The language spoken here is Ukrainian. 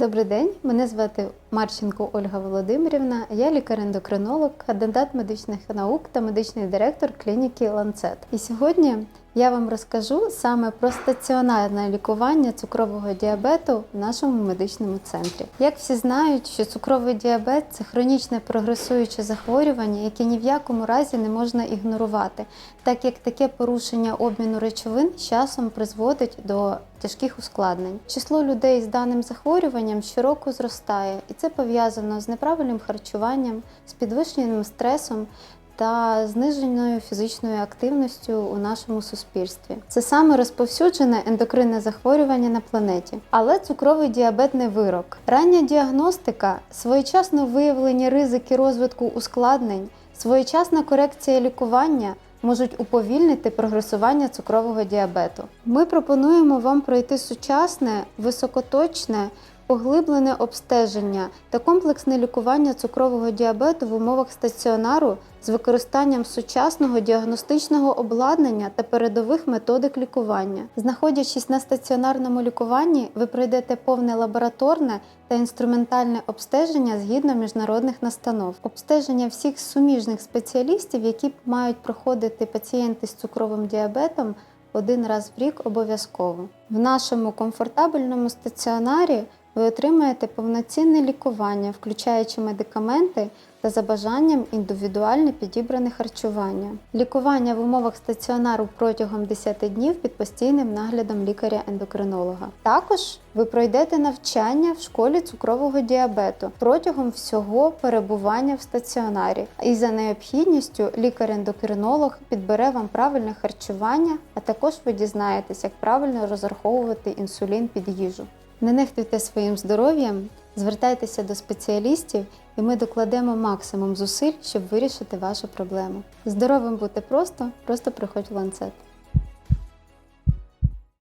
Добрий день, мене звати Марченко Ольга Володимирівна. Я лікар-ендокринолог, кандидат медичних наук та медичний директор клініки Ланцет. І сьогодні я вам розкажу саме про стаціонарне лікування цукрового діабету в нашому медичному центрі. Як всі знають, що цукровий діабет це хронічне прогресуюче захворювання, яке ні в якому разі не можна ігнорувати, так як таке порушення обміну речовин з часом призводить до тяжких ускладнень. Число людей з даним захворюванням щороку зростає, і це пов'язано з неправильним харчуванням, з підвищеним стресом та зниженою фізичною активністю у нашому суспільстві. Це саме розповсюджене ендокринне захворювання на планеті. Але цукровий діабет не вирок. Рання діагностика, своєчасно виявлені ризики розвитку ускладнень, своєчасна корекція лікування. Можуть уповільнити прогресування цукрового діабету. Ми пропонуємо вам пройти сучасне, високоточне, поглиблене обстеження та комплексне лікування цукрового діабету в умовах стаціонару з використанням сучасного діагностичного обладнання та передових методик лікування. Знаходячись на стаціонарному лікуванні, ви пройдете повне лабораторне та інструментальне обстеження згідно міжнародних настанов, обстеження всіх суміжних спеціалістів, які мають проходити пацієнти з цукровим діабетом один раз в рік обов'язково. В нашому комфортабельному стаціонарі ви отримаєте повноцінне лікування, включаючи медикаменти та за бажанням індивідуальне підібране харчування. Лікування в умовах стаціонару протягом 10 днів під постійним наглядом лікаря-ендокринолога. Також ви пройдете навчання в школі цукрового діабету протягом всього перебування в стаціонарі. І за необхідністю лікар-ендокринолог підбере вам правильне харчування, а також ви дізнаєтесь, як правильно розраховувати інсулін під їжу. Не нехтуйте своїм здоров'ям, звертайтеся до спеціалістів, і ми докладемо максимум зусиль, щоб вирішити вашу проблему. Здоровим бути просто, просто приходь в ланцет.